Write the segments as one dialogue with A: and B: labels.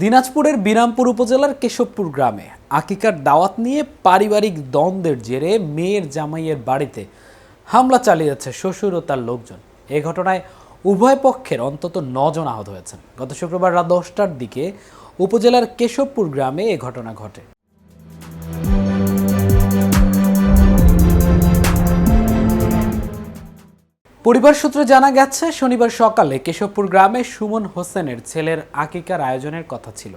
A: দিনাজপুরের বিরামপুর উপজেলার কেশবপুর গ্রামে আকিকার দাওয়াত নিয়ে পারিবারিক দ্বন্দ্বের জেরে মেয়ের জামাইয়ের বাড়িতে হামলা চালিয়ে যাচ্ছে শ্বশুর ও তার লোকজন। এ ঘটনায় উভয় পক্ষের অন্তত নজন আহত হয়েছেন। গত শুক্রবার রাত দশটার দিকে উপজেলার কেশবপুর গ্রামে এ ঘটনা ঘটে। পরিবার সূত্রে জানা গেছে, শনিবার সকালে কেশবপুর গ্রামে সুমন হোসেনের ছেলের আকিকার আয়োজনের কথা ছিল।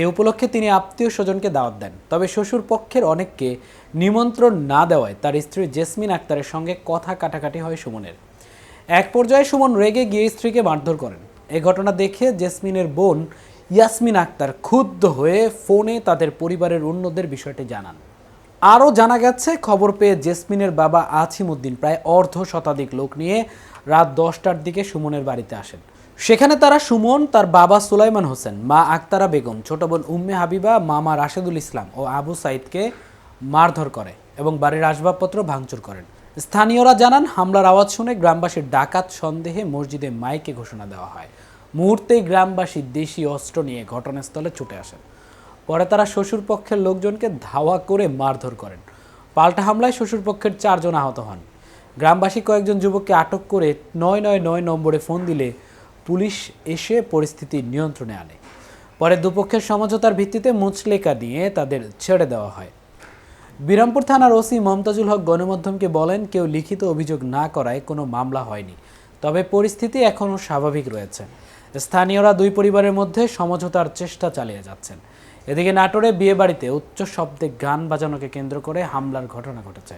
A: এ উপলক্ষে তিনি আত্মীয় স্বজনকে দাওয়াত দেন। তবে শ্বশুর পক্ষের অনেককে নিমন্ত্রণ না দেওয়ায় তার স্ত্রী জেসমিন আক্তারের সঙ্গে কথা কাটাকাটি হয় সুমনের। এক পর্যায়ে সুমন রেগে গিয়ে স্ত্রীকে মারধর করেন। এ ঘটনা দেখে জেসমিনের বোন ইয়াসমিন আক্তার ক্ষুব্ধ হয়ে ফোনে তাদের পরিবারের অন্যদের বিষয়টি জানান। আরও জানা গেছে, খবর পেয়ে জেসমিনের বাবা আছিমুদ্দিন প্রায় অর্ধ শতাধিক লোক নিয়ে রাত দশটার দিকে সুমনের বাড়িতে আসেন। সেখানে তারা সুমন, তার বাবা সুলাইমান হোসেন, মা আক্তারা বেগম, ছোট বোন উম্মে হাবিবা, মামা রাশেদুল ইসলাম ও আবু সাইদকে মারধর করে এবং বাড়ির আসবাবপত্র ভাঙচুর করেন। স্থানীয়রা জানান, হামলার আওয়াজ শুনে গ্রামবাসীর ডাকাত সন্দেহে মসজিদে মাইকে ঘোষণা দেওয়া হয়। মুহূর্তেই গ্রামবাসী দেশি অস্ত্র নিয়ে ঘটনাস্থলে ছুটে আসেন। পরে তারা শ্বশুর পক্ষের লোকজনকে ধাওয়া করে মারধর করেন। পাল্টা হামলায় শ্বশুর পক্ষের চারজন আহত হন। গ্রামবাসী কয়েকজন যুবককে আটক করে নয় নয় নয় নম্বরে ফোন দিলে পুলিশ এসে পরিস্থিতি নিয়ন্ত্রণে আনে। পরে দুপক্ষের সমঝোতার ভিত্তিতে মুচলেকা দিয়ে তাদের ছেড়ে দেওয়া হয়। বিরামপুর থানার ওসি মমতাজুল হক গণমাধ্যমকে বলেন, কেউ লিখিত অভিযোগ না করায় কোনো মামলা হয়নি, তবে পরিস্থিতি এখনও স্বাভাবিক রয়েছে। স্থানীয়রা দুই পরিবারের মধ্যে সমঝোতার চেষ্টা চালিয়ে যাচ্ছেন। এদিকে নাটোরে বিয়েবাড়িতে উচ্চ শব্দে গান বাজানোকে কেন্দ্র করে হামলার ঘটনা ঘটেছে।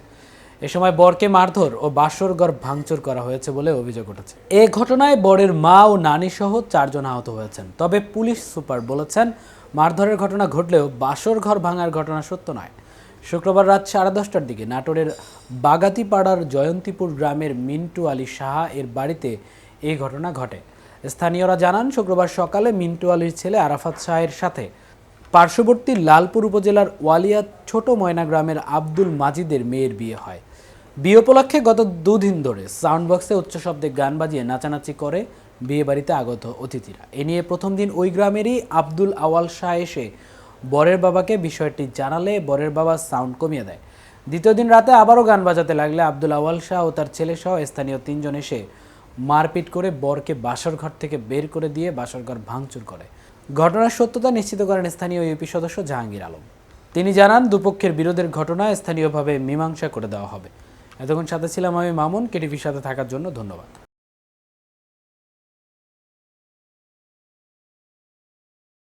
A: এ সময় বরকে মারধর ও বাসরঘর ভাঙচুর করা হয়েছে বলে অভিযোগ উঠেছে। এ ঘটনায় বরের মা ও নানি সহ চারজন আহত হয়েছেন। তবে পুলিশ সুপার বলেছেন, মারধরের ঘটনা ঘটলেও বাসর ঘর ভাঙার ঘটনা সত্য নয়। শুক্রবার রাত সাড়ে দশটার দিকে নাটোরের বাগাতিপাড়ার জয়ন্তীপুর গ্রামের মিন্টু আলী সাহা এর বাড়িতে এই ঘটনা ঘটে। স্থানীয়রা জানান, শুক্রবার সকালে মিন্টু আলীর ছেলে আরাফাত শাহের সাথে পার্শ্ববর্তী লালপুর উপজেলার ওয়ালিয়া ছোট ময়না গ্রামের আব্দুল মাজিদের মেয়ের বিয়ে হয়। বিয়ে উপলক্ষে গত দুদিন ধরে সাউন্ড বক্সে উচ্চ শব্দে গান বাজিয়ে নাচানাচি করে বিয়ে বাড়িতে আগত অতিথিরা। এ নিয়ে প্রথম দিন ওই গ্রামেরই আব্দুল আওয়াল শাহ এসে বরের বাবাকে বিষয়টি জানালে বরের বাবা সাউন্ড কমিয়ে দেয়। দ্বিতীয় দিন রাতে আবারও গান বাজাতে লাগলে আব্দুল আওয়াল শাহ ও তার ছেলে সহ স্থানীয় তিনজন এসে মারপিট করে বরকে বাসর ঘর থেকে বের করে দিয়ে বাসর ঘর ভাঙচুর করে। ঘটনার সত্যতা নিশ্চিত করেন স্থানীয় ইউপি সদস্য জাহাঙ্গীর আলম। তিনি জানান, দুপক্ষের বিরোধের ঘটনা স্থানীয়ভাবে মীমাংসা করে দেওয়া হবে। এতক্ষণ সাথে ছিলাম আমি মামুন, কেটিভির সাথে থাকার জন্য ধন্যবাদ।